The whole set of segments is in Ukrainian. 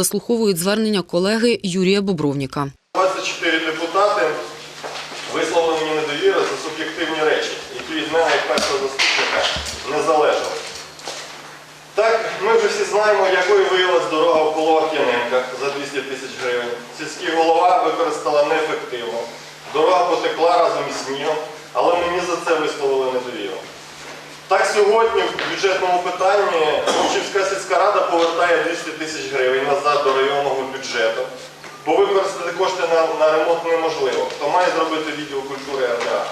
Заслуховують звернення колеги Юрія Бобровніка. 24 депутати висловили мені недовіру за суб'єктивні речі, які від мене як першого заступника не залежали. Так, ми вже всі знаємо, якою виявилась дорога в Коловах Яненках за 200 тисяч гривень. Сільський голова використала неефективно. Дорога потекла разом із снігом, але мені за це висловили недовіру. Так сьогодні в бюджетному питанні Мовчівська сільська рада повертає 200 тисяч гривень назад до районного бюджету, бо використати кошти на, на ремонт неможливо. Хто має зробити відділ культури РДА.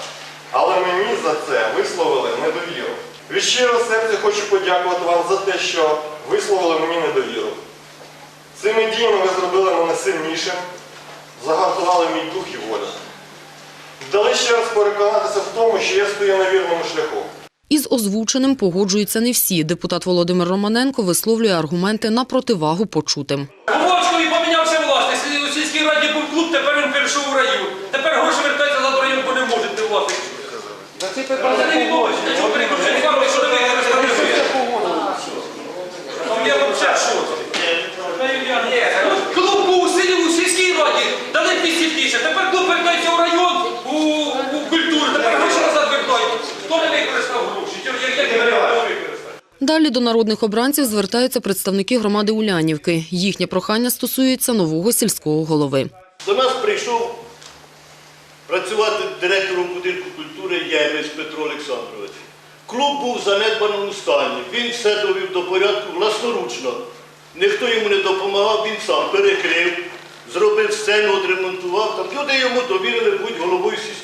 Але мені за це висловили недовіру. Від щирого серця хочу подякувати вам за те, що висловили мені недовіру. Цими діями ви зробили мене сильнішим, загартували мій дух і волю. Дали ще раз переконатися в тому, що я стою на вірному шляху. Із озвученим погоджуються не всі. Депутат Володимир Романенко висловлює аргументи на противагу почутим. У Вовчкові помінявся власність. У сільській раді був клуб, тепер він перейшов у район. Тепер гроші вертаються за район, бо не можуть не власник. Про це не відомо, що чого перекручують факти, що не використовує. Я взагалі в шоці. Клуб був у селі у сільській раді, дали 200 тисяч. Тепер клуб вертається у район, у, у культуру. Тепер гроші назад вертають. Хто не використав гроші? Як, як, як не використав? Далі до народних обранців звертаються представники громади Улянівки. Їхнє прохання стосується нового сільського голови. До нас прийшов працювати директором будинку культури Ємець Петро Олександрович. Клуб був в занедбаному стані. Він все довів до порядку власноручно. Ніхто йому не допомагав, він сам перекрив, зробив сцену, відремонтував. Люди йому довірили бути головою сільської